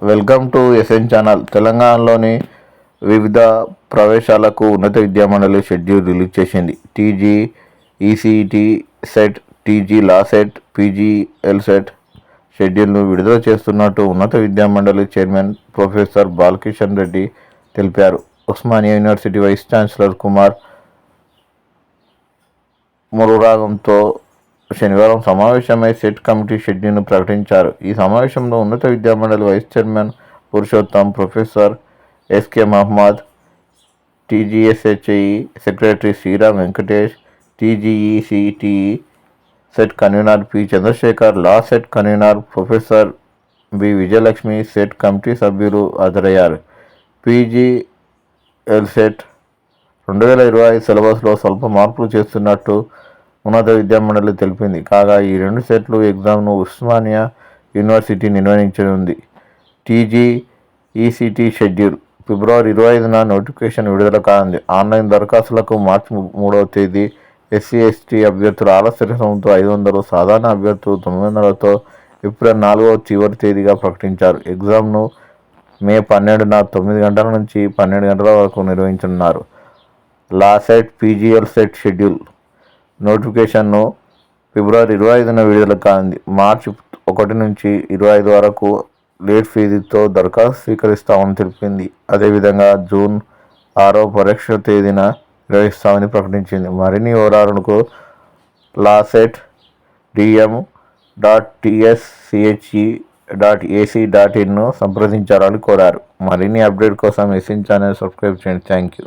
Welcome to SN channel. తెలంగాణలోని వివిధ ప్రవేశాలకు ఉన్నత విద్యామండలి షెడ్యూల్ రిలీజ్ చేసింది. TG ECET CET TG law CET PGL CET షెడ్యూల్ను విడుదల చేస్తున్నట్టు ఉన్నత విద్యామండలి చైర్మన్ ప్రొఫెసర్ బాలకిషన్ రెడ్డి తెలిపారు. Osmania university vice chancellor Kumar మురురాగంతో శనివారం సమావేశమై సెట్ కమిటీ షెడ్యూల్ను ప్రకటించారు. ఈ సమావేశంలో ఉన్నత విద్యామండలి vice chairman Purushottam professor SK Mohammed TGSHE secretary Sriram Venkatesh TG ECET CET convener P Chandrasekhar law CET convener professor B Vijayalakshmi CET committee సభ్యులు హాజరయ్యారు. పీజీ ఎల్సెట్ రెండు వేల ఇరవై ఐదు సిలబస్లో స్వల్ప మార్పులు చేస్తున్నట్టు ఉన్నత విద్యామండలి తెలిపింది. కాగా ఈ రెండు సెట్లు ఎగ్జామ్ను Osmania university నిర్వహించనుంది. TG ECET schedule. ఫిబ్రవరి ఇరవై ఐదున నోటిఫికేషన్ విడుదల కానుంది. ఆన్లైన్ దరఖాస్తులకు మార్చి మూడవ తేదీ ఎస్సీ ఎస్టీ అభ్యర్థులు ఆలస్య రుసుముతో ఐదు వందలు సాధారణ అభ్యర్థులు తొమ్మిది వందలతో ఏప్రిల్ నాలుగవ చివరి తేదీగా ప్రకటించారు. ఎగ్జామ్ను మే పన్నెండున తొమ్మిది గంటల నుంచి పన్నెండు గంటల వరకు నిర్వహించనున్నారు. Law CET PGL CET schedule. నోటిఫికేషన్ను ఫిబ్రవరి ఇరవై ఐదున విడుదల కానుంది మార్చి ఒకటి నుంచి ఇరవై ఐదు వరకు లేట్ ఫీజుతో దరఖాస్తు స్వీకరిస్తామని తెలిపింది. అదేవిధంగా జూన్ ఆరో పరీక్ష తేదీన నిర్వహిస్తామని ప్రకటించింది. మరిన్ని వివరాలకు LAWCET DM dot TSCHE dot AC dot ఇన్ను సంప్రదించాలని కోరారు. మరిన్ని అప్డేట్ కోసం ఎస్ఎన్ ఛానల్ సబ్స్క్రైబ్ చేయండి. Thank you.